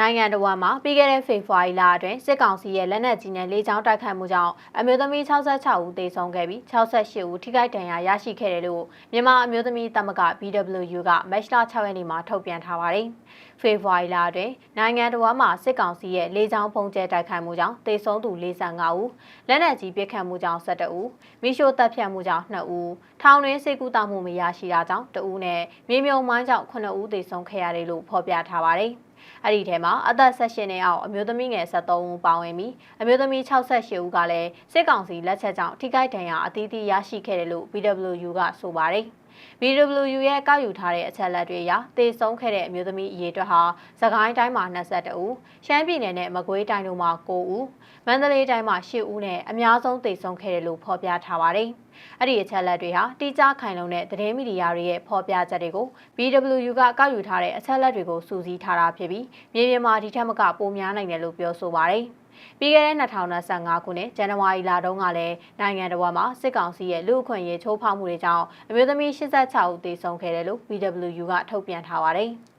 နိုင်ငံတော်မှာပြီးခဲ့တဲ့ဖေဖော်ဝါရီလအတွင်းစစ်ကောင်စီရဲ့လက်နက်ကြီးနဲ့လေကြောင်းတိုက်ခိုက်မှုကြောင့်အမျိုးသမီး66ဦးသေဆုံးခဲ့ပြီး68ဦးထိခိုက်ဒဏ်ရာရရှိခဲ့တယ်လို့မြန်မာအမျိုးသမီးသမဂ္ဂ BWU ကမတ်လ6ရက်နေ့မှာထုတ်ပြန်ထားပါတယ်။ဖေဖော်ဝါရီလအတွင်းနိုင်ငံတော်မှာစစ်ကောင်စီရဲ့လေကြောင်းပုံကျဲတိုက်ခိုက်မှုကြောင့်သေဆုံးသူ45ဦးလက်နက်ကြီးပစ်ခတ်မှုကြောင့်17ဦးမိရှို့တပ်ဖြတ်မှုကြောင့်2ဦးထောင်တွင်းစိတ်ကူးတောက်မှုမရရှိတာကြောင့်2ဦးနဲ့မြေမြုံမိုင်းကြောင့်9ဦးသေဆုံးခဲ့ရတယ်လို့ဖော်ပြထားပါတယ်။ အဲ့ဒီထဲမှာအသက်16နှစ်အောက်အမျိုးသမီးငယ်73ဦးပါဝင်ပြီးအမျိုးသမီး68ဦးကလည်းစစ်ကောင်စီလက်ချက်ကြောင့်ထိခိုက်ဒဏ်ရာအသီးသီးရရှိခဲ့တယ်လို့ BWU ကဆိုပါတယ်။ BWU ရဲ့ကောက်ယူထားတဲ့အချက်လက်တွေအရသေဆုံးခဲ့တဲ့အမျိုးသမီးအရေအတွက်ဟာသခိုင်းတိုင်းမှာ22ဦးရှမ်းပြည်နယ်နဲ့မကွေးတိုင်းတို့မှာ9ဦးမန္တလေးတိုင်းမှာ10ဦးနဲ့အများဆုံးသေဆုံးခဲ့တယ်လို့ဖော်ပြထားပါတယ်။အဲ့ဒီအချက်လက်တွေဟာတိကျခိုင်လုံတဲ့သတင်းမီဒီယာတွေရဲ့ဖော်ပြချက်တွေကို BWU ကကောက်ယူထားတဲ့အချက်လက်တွေကိုစုစည်းထားတာဖြစ်ပြီးမြေပြင်မှာဒီထက်မကပိုများနိုင်တယ်လို့ပြောဆိုပါတယ်။ပြီးခဲ့တဲ့2025ခုနှစ်ဇန်နဝါရီလတုန်းကလည်းနိုင်ငံတော်မှာစစ်ကောင်စီရဲ့လူအခွင့်ရေးချိုးဖောက်မှုတွေကြောင့်အမျိုးသမီး86ဦးသေဆုံးခဲ့တယ်လို့ BWU ကထုတ်ပြန်ထားပါတယ်။